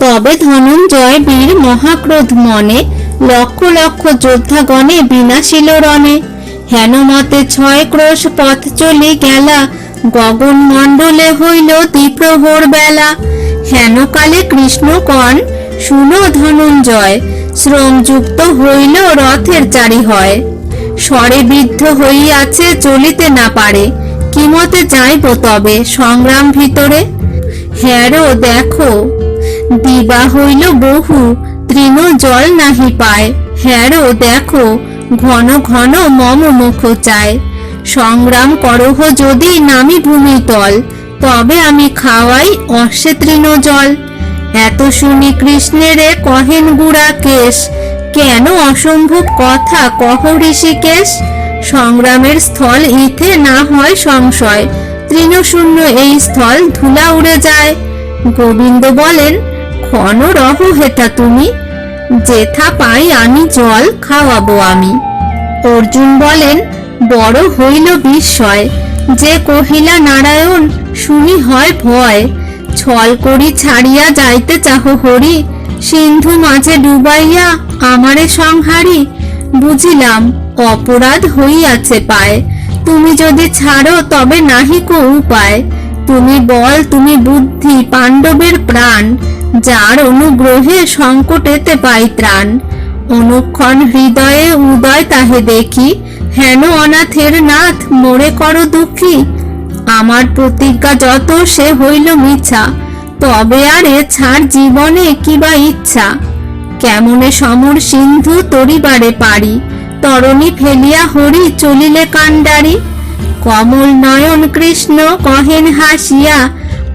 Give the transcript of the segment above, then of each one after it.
তবে ধনঞ্জয় বীর মহাক্রোধ মনে, লক্ষ লক্ষ যোদ্ধাগণে বিনাশিল রণে। হেনমতে ছয় ক্রোশ পথ চলে গেলা, গগন মণ্ডলে হইল দ্বিপ্রহর বেলা। হেনকালে কৃষ্ণকণ শুনো ধনঞ্জয়, শ্রমযুক্ত হইল রথের চারি হয় স্বরে বিদ্ধ হইয়াছে চলিতে না পারে কিমতে যাইব তবে সংগ্রাম ভিতরে? হ্যারো দেখো। দিবা হইল বহু, তৃণ জল নাহি পায়। হ্যারো দেখো, ঘন ঘন মম মুখ চায়। সংগ্রাম করহ যদি নামি ভূমিতল তবে আমি খাওয়াই অশ্বে তৃণ জল। এত শুনি কৃষ্ণেরে কহেন গুড়া কেশ, কেন অসম্ভব কথা কহ ঋষিকেশ? সংগ্রামের স্থল ইথে না হয় সংশয়, তৃণশূন্য এই স্থল ধুলা উড়ে যায়। গোবিন্দ বলেন ক্ষণ রহ হেতা তুমি। যেথা পাই আমি জল খাওয়াবো আমি। অর্জুন বলেন, বড় হইল বিস্ময়। যে কহিলা, নারায়ণ, শুনি হয় ভয়। ছল করি ছাড়িয়া যাইতে চাহ হরি। সিন্ধু মাঝে ডুবাইয়া আমারে সংহারি। বুঝিলাম, অপরাধ হইয়াছে পায়। তুমি যদি ছাড়ো, তবে নাহি কো উপায়। তুমি বল, তুমি বুদ্ধি, পাণ্ডবের প্রাণ। যার অনুগ্রহে সংকটেতে পাই ত্রাণ। অনুক্ষণ হৃদয়ে উদয় তাহে দেখি, হেন অনাথের নাথ মোরে করো দুঃখী। আমার প্রতিজ্ঞা যত সে হইল মিছা, তবে আর এ ছাড় জীবনে কিবা ইচ্ছা। কেমনে সমর সিন্ধু তরিবারে পারি, তরণী ফেলিয়া হরি চলিলে কাণ্ডারি। কমল নয়ন কৃষ্ণ কহেন হাসিয়া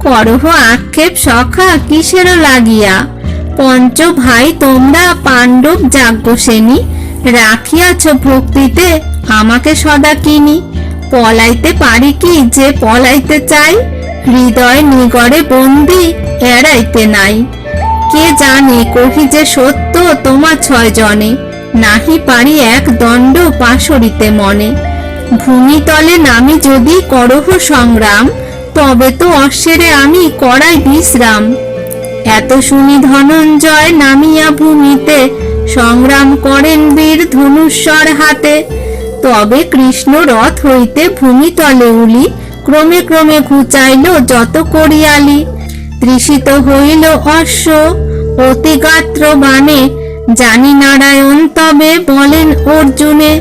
করহ আক্ষেপ সখা কিসের লাগিয়া? পঞ্চ ভাই, তোমরা পাণ্ডব যাজ্ঞ শ্রেণি রাখিয়াছ ভক্তিতে, আমাকে সদা কিনি। পলাইতে পারি কি যে পলাইতে চাই? হৃদয় নিগড়ে বন্দি এড়াইতে নাই। কে জানে কহি যে সত্য তোমা ছয় জনে? নাহি পারি এক দণ্ড পাশরিতে মনে। ভূমিতলে নামি যদি করহ সংগ্রাম তবে তো অশ্বেরে আমি করাই বিশ্রাম। এত শুনি ধনঞ্জয় নামিয়া ভূমিতে, সংগ্রাম করেন বীর ধনুস্বর হাতে। তবে কৃষ্ণ রথ হইতে ভূমিতলে উলি, ক্রমে ক্রমে ঘুচাইল যত করিয়ালি। তৃষিত হইল অশ্ব, অতিগাত্র বাণে, জানি নারায়ণ তবে বলেন অর্জুনে।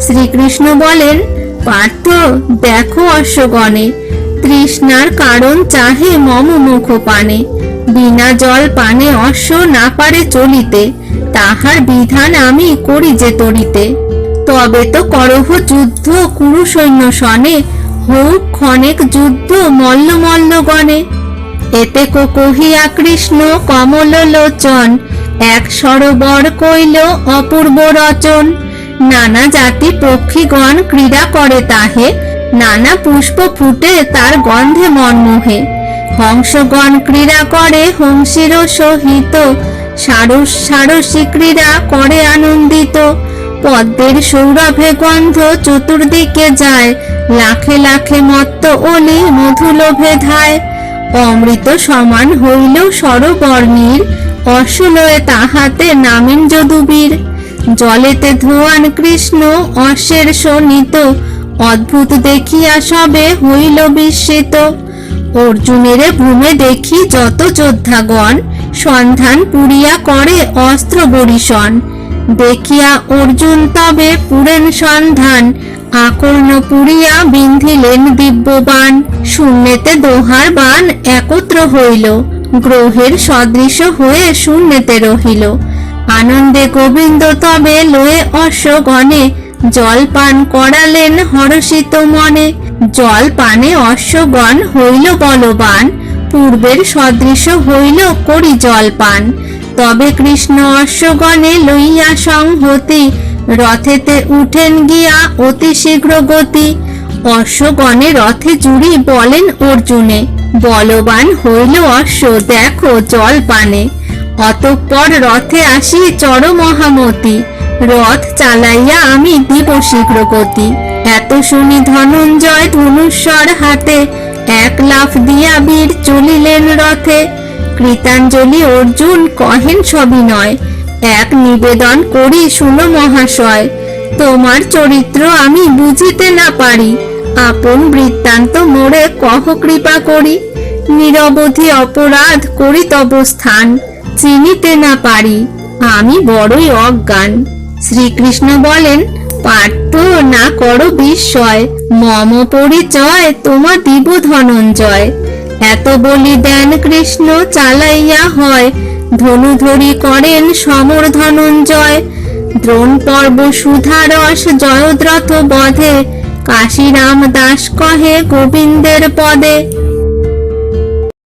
শ্রীকৃষ্ণ বলেন, পার্থ, দেখো অশ্বগণে তৃষ্ণার কারণ চাহে মম মুখ পানে। বিনা জল পানে অশ্ব না পারে চলিতে। তাহার বিধান আমি করি যে তরিতে। তবে তো করহ যুদ্ধ কুরু সৈন্য সনে হোক ক্ষণেক যুদ্ধ মল্ল মল্ল গণে। এতে কহিয়া কৃষ্ণ কমল লোচন, এক সরোবর কইল অপূর্ব রচন। নানা জাতি পক্ষীগণ ক্রীড়া করে তাহে নানা পুষ্প ফুটে তার গন্ধে মনমোহে। হংসগণ ক্রীড়া করে, হংসীর সহিত। সারস, সারসী ক্রীড়া করে আনন্দিত। পদ্মের সৌরভে গন্ধ চতুর্দিকে যায়। লাখে লাখে মত্ত অলি মধুলোভে ধায়। অমৃত সমান হইল সরবর্ণীর অসলয়ে তাহাতে নামেন যদুবীর। জলেতে ধোয়ান কৃষ্ণ অশ্বের শোনিত অদ্ভুত দেখিয়া সবে হইল বিস্মিত। অর্জুনের ভূমে দেখি যত যোদ্ধাগণ সন্ধান পুরিয়া করে অস্ত্র বরিশন। দেখিয়া অর্জুন তবে পুরেন সন্ধান, আকর্ণ পুরিয়া বিন্ধিলেন দিব্যবান। শূন্যেতে দোহার বান একত্র হইল, গ্রহের সদৃশ হয়ে শূন্যেতে রহিল। আনন্দে গোবিন্দ তবে লয়ে অশ্বগণে জল পান করালেন হরষিত মনে। জল পানে অশ্বগণ হইল বলবান। পূর্বের সদৃশ হইল করি জল পান। তবে কৃষ্ণ অশ্বগণে লইয়া সংহতি, রথেতে উঠেন গিয়া অতি শীঘ্র গতি। অশ্বগণে রথে জুড়ি বলেন অর্জুনে, বলবান হইল অশ্ব, দেখো জল পানে। অতঃপর রথে আসি চর মহামতি রথ চালাইয়া আমি দিব শীঘ্র গতি। এত শুনি ধনঞ্জয় ধনুস্বর হাতে এক লাফ দিয়া বীর চলিলেন রথে। কৃতাঞ্জলি অর্জুন কহেন সবিনয়, এক নিবেদন করি শুনো মহাশয়, তোমার চরিত্র আমি বুঝিতে না পারি। আপন বৃত্তান্ত মোড়ে কহ কৃপা করি, নিরবধি অপরাধ করি তব স্থান চিনিতে না পারি, আমি বড়ই অজ্ঞান। শ্রীকৃষ্ণ বলেন পার্থ না করো বিস্ময়, মম পরিচয় তোমা দিব ধনঞ্জয়। এত বলি দেন কৃষ্ণ চালাইয়া হয় ধনুধরি করেন সমর ধনঞ্জয়। দ্রোণ পর্ব সুধারস জয়দ্রথ বধে, কাশীরাম দাস কহে গোবিন্দের পদে।